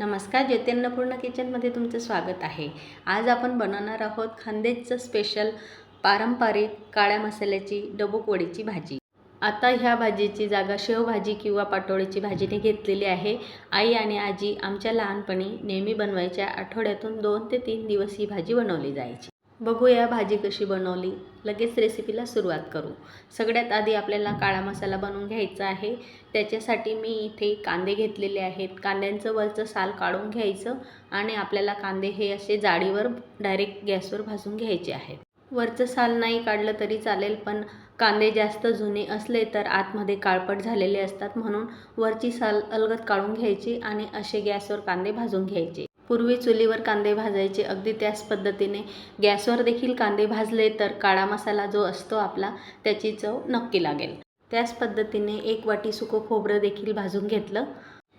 नमस्कार ज्योतिर्णपूर्ण किचनमध्ये तुमचं स्वागत आहे. आज आपण बनवणार आहोत खांदेजचं स्पेशल पारंपरिक काळ्या मसाल्याची डबुकवडीची भाजी. आता ह्या भाजीची जागा शेवभाजी किंवा पाटोळीची भाजीने घेतलेली आहे. आई आणि आजी आमच्या लहानपणी नेहमी बनवायच्या आठवड्यातून दोन ते तीन दिवस ही भाजी बनवली जायची. बघूया भाजी कशी बनवली. लगेच रेसिपीला सुरुवात करू. सगळ्यात आधी आपल्याला काळा मसाला बनवून घ्यायचा आहे. त्याच्यासाठी मी इथे कांदे घेतलेले आहेत. कांद्यांचं वरचं साल काढून घ्यायचं आणि आपल्याला कांदे हे असे जाडीवर डायरेक्ट गॅसवर भाजून घ्यायचे आहेत. वरचं साल नाही काढलं तरी चालेल पण कांदे जास्त जुने असले तर आतमध्ये काळपट झालेले असतात म्हणून वरची साल अलगद काढून घ्यायची आणि असे गॅसवर कांदे भाजून घ्यायचे. पूर्वी चुलीवर कांदे भाजायचे. अगदी त्याच पद्धतीने गॅसवर देखील कांदे भाजले तर काळा मसाला जो असतो आपला त्याची चव नक्की लागेल. त्याच पद्धतीने एक वाटी सुकं खोबरं देखील भाजून घेतलं.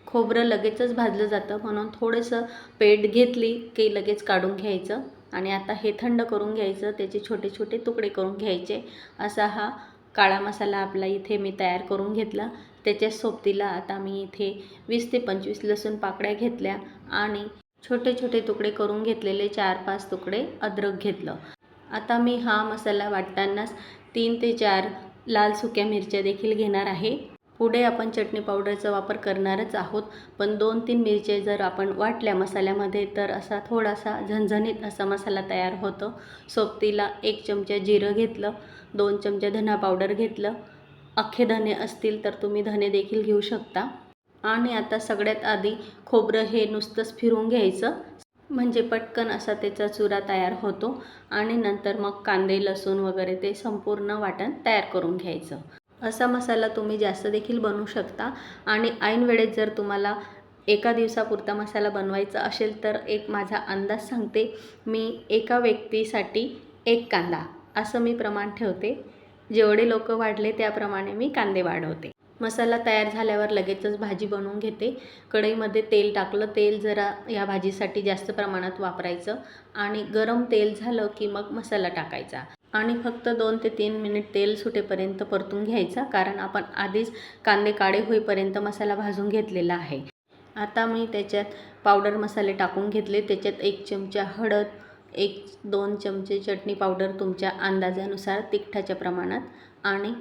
खोबरं लगेचच भाजलं जातं. म्हणून थोडंसं पेट घेतली की लगेच काढून घ्यायचं आणि आता हे थंड करून घ्यायचं. त्याचे छोटे छोटे तुकडे करून घ्यायचे. असा हा काळा मसाला आपला इथे मी तयार करून घेतला. त्याच्या सोबतीला आता मी इथे वीस ते पंचवीस लसूण पाकळ्या घेतल्या आणि छोटे छोटे तुकडे करून घेतलेले चार पाच तुकडे अद्रक घेतलं. आता मी हा मसाला वाटतानाच तीन ते चार लाल सुक्या मिरच्या देखील घेणार आहे. पुढे आपण चटणी पावडरचा वापर करणारच आहोत पण दोन तीन मिरच्या जर आपण वाटल्या मसाल्यामध्ये तर असा थोडासा झणझणीत असा मसाला तयार होतो. सोबतीला एक चमचा जिरं घेतलं दोन चमचा धना पावडर घेतलं. अख्खे धने असतील तर तुम्ही धने देखील घेऊ शकता. आणि आता सगळ्यात आधी खोबरं हे नुसतंच फिरून घ्यायचं. म्हणजे पटकन असा त्याचा चुरा तयार होतो आणि नंतर मग कांदे लसूण वगैरे ते संपूर्ण वाटण तयार करून घ्यायचं. असा मसाला तुम्ही जास्त देखील बनवू शकता. आणि ऐन वेळेत जर तुम्हाला एका दिवसापुरता मसाला बनवायचा असेल तर एक माझा अंदाज सांगते. मी एका व्यक्तीसाठी एक कांदा असं मी प्रमाण ठेवते. जेवढे लोक वाढले त्याप्रमाणे मी कांदे वाढवते. मसाला तयार झाल्यावर लगेचच भाजी बनवून घेते. कढईमध्ये तेल टाकलं तेल जरा या भाजीसाठी जास्त प्रमाणात वापरायचं आणि गरम तेल झालं की मग मसाला टाकायचा. आणि फक्त दोन ते तीन मिनिट तेल सुटेपर्यंत परतून घ्यायचा कारण आपण आधीच कांदे काळे होईपर्यंत मसाला भाजून घेतलेला आहे. आता मी त्याच्यात पावडर मसाले टाकून घेतले. त्याच्यात एक चमचा हळद एक दोन चमचे चटणी पावडर तुमच्या अंदाजानुसार तिखटाच्या प्रमाणात आणि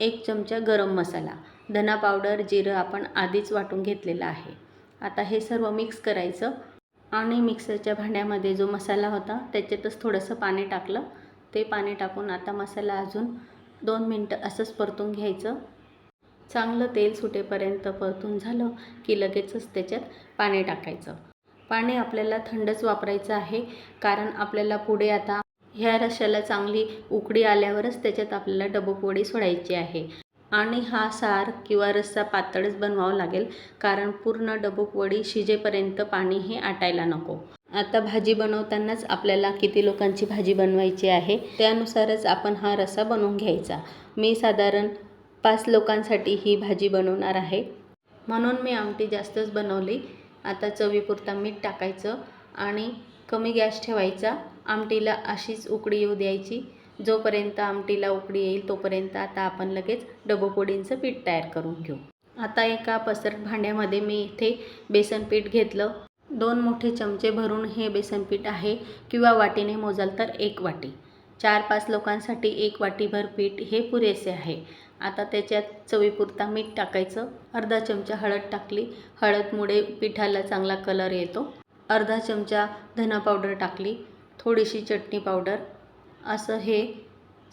एक चमचा गरम मसाला. धना पावडर जिरं आपण आधीच वाटून घेतलेलं आहे. आता हे सर्व मिक्स करायचं आणि मिक्सरच्या भांड्यामध्ये जो मसाला होता त्याच्यातच थोडंसं पाणी टाकलं. ते पाणी टाकून आता मसाला अजून दोन मिनटं असंच परतून घ्यायचं. चांगलं तेल सुटेपर्यंत परतून झालं की लगेचच त्याच्यात पाणी टाकायचं. पाणी आपल्याला थंडच वापरायचं आहे कारण आपल्याला पुढे आता ह्या रश्याला चांगली उकडी आल्यावरच त्याच्यात आपल्याला डबोपोडी सोडायची आहे. आणि हा सार किंवा रस्सा पातळच बनवावं लागेल कारण पूर्ण डबुकवडी शिजेपर्यंत पाणी हे आटायला नको. आता भाजी बनवतानाच आपल्याला किती लोकांची भाजी बनवायची आहे त्यानुसारच आपण हा रस्सा बनवून घ्यायचा. मी साधारण पाच लोकांसाठी ही भाजी बनवणार आहे. म्हणून मी आमटी जास्तच बनवली. आता चवीपुरता मीठ टाकायचं आणि कमी गॅस ठेवायचा. आमटीला अशीच उकडी येऊ द्यायची. जोपर्यंत आमटीला उकडी येईल तोपर्यंत आता आपण लगेच डबोपोडींचं पीठ तयार करून घेऊ. आता एका पसरट भांड्यामध्ये मी इथे बेसन पीठ घेतलं. दोन मोठे चमचे भरून हे बेसन पीठ आहे किंवा वाटीने मोजाल तर एक वाटी. चार पाच लोकांसाठी एक वाटीभर पीठ हे पुरेसे आहे. आता त्याच्यात चवीपुरता मीठ टाकायचं. अर्धा चमचा हळद टाकली. हळदमुळे पिठाला चांगला कलर येतो. अर्धा चमचा धना पावडर टाकली. थोडीशी चटणी पावडर. असं हे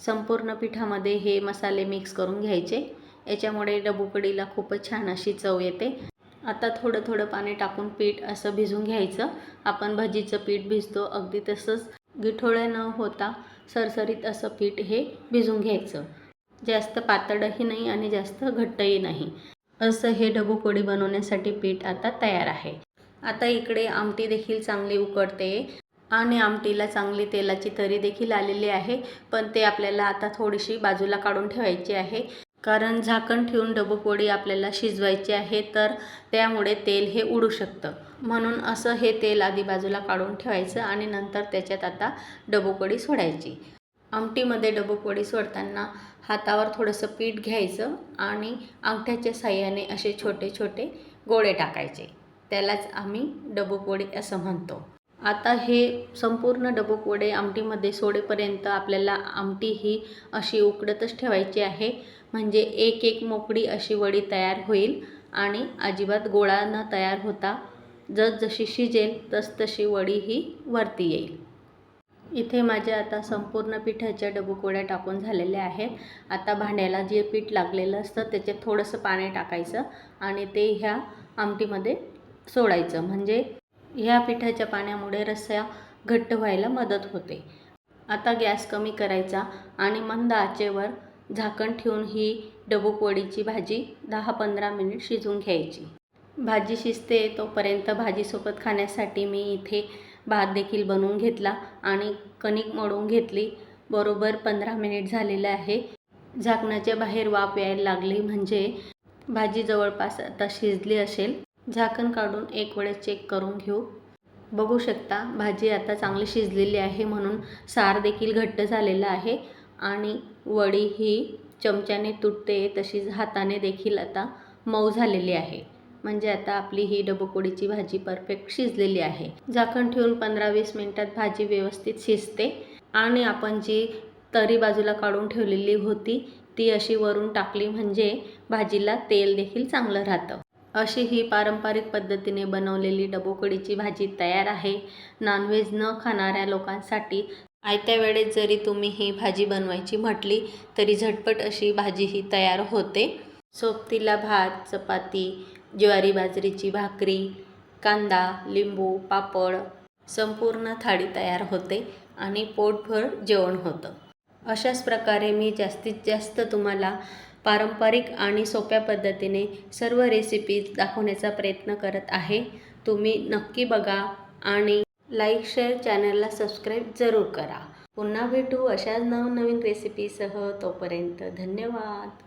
संपूर्ण पिठामध्ये हे मसाले मिक्स करून घ्यायचे. याच्यामुळे डबूकडीला खूपच छान अशी चव येते. आता थोडं थोडं पाणी टाकून पीठ असं भिजून घ्यायचं. आपण भजीचं पीठ भिजतो अगदी तसंच गिठोळे न होता सरसरीत असं पीठ हे भिजून घ्यायचं. जास्त पातळही नाही आणि जास्त घट्टही नाही. असं हे डबूपोळी बनवण्यासाठी पीठ आता तयार आहे. आता इकडे आमटी देखील चांगली उकडते. आणि आमटीला चांगली तेलाची तरी देखील आलेली आहे पण ते आपल्याला आता थोडीशी बाजूला काढून ठेवायची आहे. कारण झाकण ठेवून डबोपोळी आपल्याला शिजवायची आहे तर त्यामुळे तेल हे उडू शकतं. म्हणून असं हे तेल आधी बाजूला काढून ठेवायचं आणि नंतर त्याच्यात आता डबोपोळी सोडायची. आमटीमध्ये डबोपोळी सोडताना हातावर थोडंसं पीठ घ्यायचं आणि अंगठ्याच्या साह्याने असे छोटे छोटे गोळे टाकायचे. त्यालाच आम्ही डबोपोळी असं म्हणतो. आता हे संपूर्ण डबुकवडे आमटीमध्ये सोडेपर्यंत आपल्याला आमटी ही अशी उकडतच ठेवायची आहे. म्हणजे एक एक मोकळी अशी वडी तयार होईल आणि अजिबात गोळा न तयार होता. जसजशी शिजेल तसतशी वडी ही वरती येईल. इथे माझ्या आता संपूर्ण पिठाच्या डबुकोड्या टाकून झालेल्या आहेत. आता भांड्याला जे पीठ लागलेलं असतं त्याच्यात थोडंसं पाणी टाकायचं आणि ते ह्या आमटीमध्ये सोडायचं. म्हणजे ह्या पिठाच्या पाण्यामुळे रस्सा घट्ट व्हायला मदत होते. आता गॅस कमी करायचा आणि मंद आचेवर झाकण ठेवून ही डबूकवडीची भाजी दहा पंधरा मिनिट शिजवून घ्यायची. भाजी शिजते तोपर्यंत भाजीसोबत खाण्यासाठी मी इथे भात देखील बनवून घेतला आणि कणिक मळून घेतली. बरोबर पंधरा मिनिट झालेलं आहे. झाकणाच्या बाहेर वाफ यायला लागली म्हणजे भाजी जवळपास आता शिजली असेल. झाकण काढून एक वेळेस चेक करून घेऊ. बघू शकता भाजी आता चांगली शिजलेली आहे म्हणून सार देखील घट्ट झालेला आहे आणि वडी ही चमच्याने तुटते तशीच हाताने देखील आता मऊ झालेली आहे. म्हणजे आता आपली ही डबकोडीची भाजी परफेक्ट शिजलेली आहे. झाकण ठेवून पंधरा वीस मिनटात भाजी व्यवस्थित शिजते आणि आपण जी तरी बाजूला काढून ठेवलेली होती ती अशी वरून टाकली म्हणजे भाजीला तेल देखील चांगलं राहतं. अशी ही पारंपरिक पद्धतीने बनवलेली डबोकडीची भाजी तयार आहे. नॉनव्हेज न खाणाऱ्या लोकांसाठी आयत्या वेळेत जरी तुम्ही ही भाजी बनवायची म्हटली तरी झटपट अशी भाजी ही तयार होते. सोबतीला भात चपाती ज्वारी बाजरीची भाकरी कांदा लिंबू पापड संपूर्ण थाळी तयार होते आणि पोटभर जेवण होतं. अशाच प्रकारे मी जास्तीत जास्त तुम्हाला पारंपरिक आणि सोप्या पद्धतीने सर्व रेसिपीज दाखवण्याचा प्रयत्न करत आहे. तुम्ही नक्की बघा आणि लाईक शेअर चॅनलला सबस्क्राईब जरूर करा. पुन्हा भेटू अशाच नवनवीन रेसिपीसह तोपर्यंत धन्यवाद.